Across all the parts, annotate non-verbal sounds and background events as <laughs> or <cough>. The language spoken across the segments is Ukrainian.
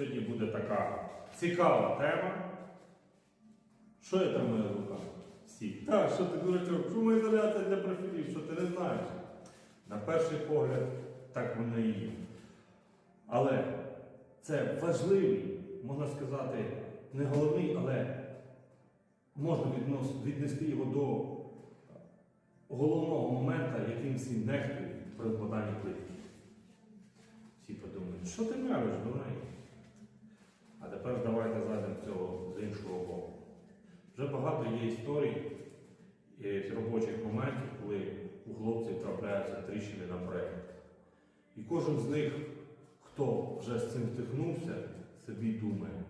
Сьогодні буде така цікава тема. Що я тримаю в руках? Всі. Так, що ти дурачок, шумоізоляція для профілів, що ти не знаєш. На перший погляд, так воно і є. Але це важливий, можна сказати, не головний, але можна віднести його до головного моменту, яким всі нехтують при вкладанні плитки. Всі подумають, що ти мелиш, дурний? А тепер давайте зайдемо цього з іншого боку. Вже багато є історій і робочих моментів, коли у хлопців трапляються тріщини на проєкт. І кожен з них, хто вже з цим стикнувся, собі думає,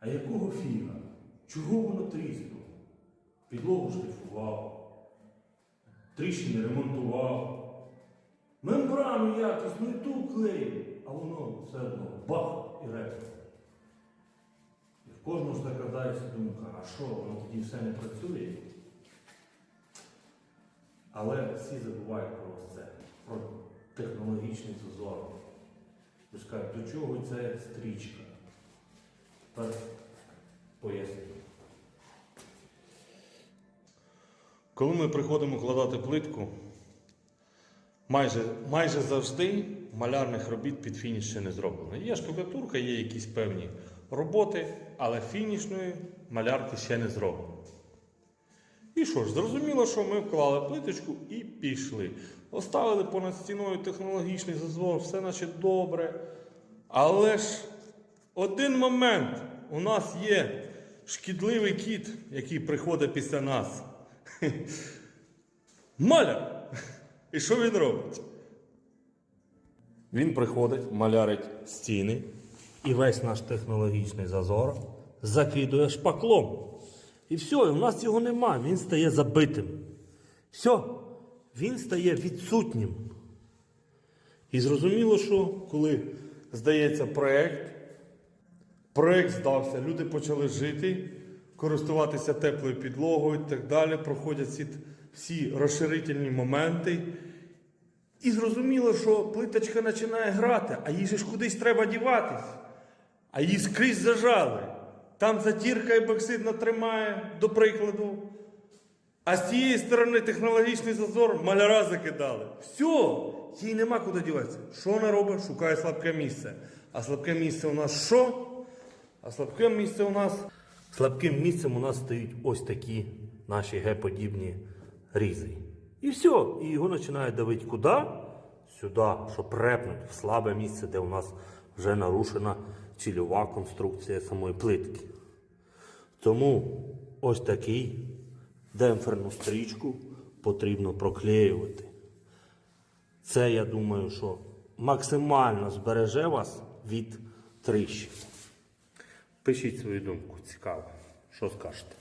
а якого фіга? Чого воно тріснуло? Підлогу шліфував, тріщини ремонтував, мембрану якісну і ту клеїв, а воно все одно бах і репо. І в кожного закрадається думка, а що, воно тоді все не працює? Але всі забувають про це, про технологічний зазор. Ви до чого ця стрічка? Тепер поясню. Коли ми приходимо кладати плитку, майже, майже завжди малярних робіт під фініш ще не зроблено. Є штукатурка, є якісь певні роботи, але фінішної малярки ще не зроблено. І що ж, зрозуміло, що ми вклали плиточку і пішли. Оставили понад стіною технологічний зазор, все наче добре. Але ж один момент у нас є шкідливий кіт, який приходить після нас. <laughs> Маляр! І що він робить? Він приходить, малярить стіни і весь наш технологічний зазор закидує шпаклом. І все, і у нас його нема, він стає забитим. Все, він стає відсутнім. І зрозуміло, що коли здається проєкт, проєкт здався, люди почали жити, користуватися теплою підлогою і так далі, проходять всі, всі розширительні моменти. І зрозуміло, що плиточка починає грати, а їй ж кудись треба діватись. А її скрізь зажали. Там затірка епоксидна тримає, до прикладу. А з цієї сторони технологічний зазор маляра закидали. Все, їй нема куди діватися. Що вона робить? Шукає слабке місце. А слабке місце у нас що? А слабке місце у нас. Слабким місцем у нас стають ось такі наші Г-подібні різи. І все. І його починають давити куди? Сюди, щоб репнути в слабе місце, де у нас вже нарушена цільова конструкція самої плитки. Тому ось такий демпферну стрічку потрібно проклеювати. Це, я думаю, що максимально збереже вас від тріщин. Пишіть свою думку, цікаво, що скажете.